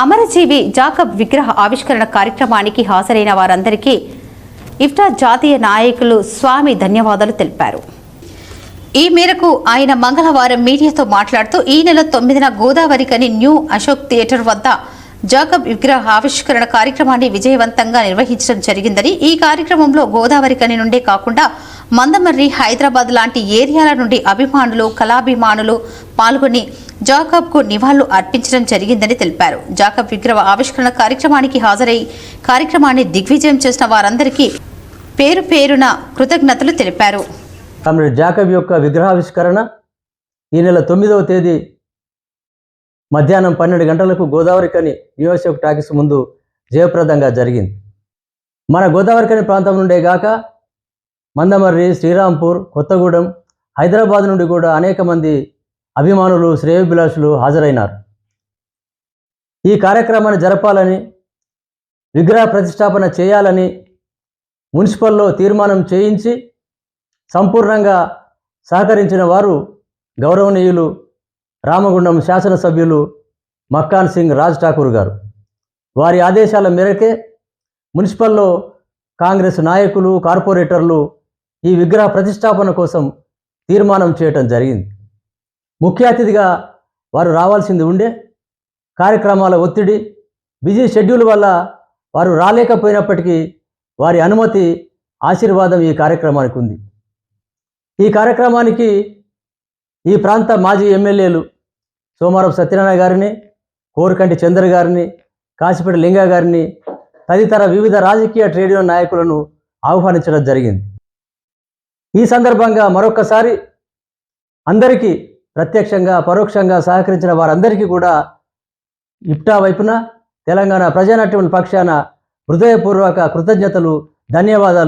అమరజీవి Jacob విగ్రహ ఆవిష్కరణ కార్యక్రమానికి హాజరైన వారందరికీ ఇఫ్టా జాతీయ నాయకులు స్వామి ధన్యవాదాలు తెలిపారు. ఈ మేరకు ఆయన మంగళవారం మీడియాతో మాట్లాడుతూ ఈ నెల తొమ్మిదిన గోదావరి కని న్యూ అశోక్ థియేటర్ వద్ద జాకబ్ విగ్రహ ఆవిష్కరణ కార్యక్రమాన్ని విజయవంతంగా నిర్వహించడం జరిగిందని ఈ కార్యక్రమంలో గోదావరికని నుండే కాకుండా మందమర్రి హైదరాబాద్ లాంటి ఏరియాల నుండి అభిమానులు కళాభిమానులు పాల్గొని జాకబ్కు నివాళులు అర్పించడం జరిగిందని తెలిపారు. జాకబ్ విగ్రహ ఆవిష్కరణ కార్యక్రమానికి హాజరై కార్యక్రమాన్ని దిగ్విజయం చేసిన వారందరికీ పేరు పేరున కృతజ్ఞతలు తెలిపారు. కామ్రేడ్ జాకబ్ యొక్క విగ్రహావిష్కరణ ఈ నెల తొమ్మిదవ తేదీ మధ్యాహ్నం పన్నెండు గంటలకు గోదావరికని న్యూయార్క్ టాకీస్ ముందు జయప్రదంగా జరిగింది. మన గోదావరికని ప్రాంతం నుండే గాక మందమర్రి శ్రీరాంపూర్ కొత్తగూడెం హైదరాబాద్ నుండి కూడా అనేక మంది అభిమానులు శ్రేయభిలాషులు హాజరైనారు. ఈ కార్యక్రమాన్ని జరపాలని విగ్రహ ప్రతిష్టాపన చేయాలని మున్సిపల్లో తీర్మానం చేయించి సంపూర్ణంగా సహకరించిన వారు గౌరవనీయులు రామగుండం శాసనసభ్యులు మక్కాన్ సింగ్ రాజ్ ఠాకూర్ గారు. వారి ఆదేశాల మేరకే మున్సిపల్లో కాంగ్రెస్ నాయకులు కార్పొరేటర్లు ఈ విగ్రహ ప్రతిష్టాపన కోసం తీర్మానం చేయటం జరిగింది. ముఖ్య అతిథిగా వారు రావాల్సింది ఉండే కార్యక్రమాల ఒత్తిడి బిజీ షెడ్యూల్ వల్ల వారు రాలేకపోయినప్పటికీ వారి అనుమతి ఆశీర్వాదం ఈ కార్యక్రమానికి ఉంది. ఈ కార్యక్రమానికి ఈ ప్రాంత మాజీ ఎమ్మెల్యేలు సోమారపు సత్యనారాయణ గారిని కోరికంటి చంద్ర గారిని కాసిపేట లింగా గారిని తదితర వివిధ రాజకీయ ట్రేడ్ యూనియన్ నాయకులను ఆహ్వానించడం జరిగింది. ఈ సందర్భంగా మరొకసారి అందరికీ ప్రత్యక్షంగా పరోక్షంగా సహకరించిన వారందరికీ కూడా ఇప్టా వైపున తెలంగాణ ప్రజానాట్యం పక్షాన హృదయపూర్వక కృతజ్ఞతలు ధన్యవాదాలు.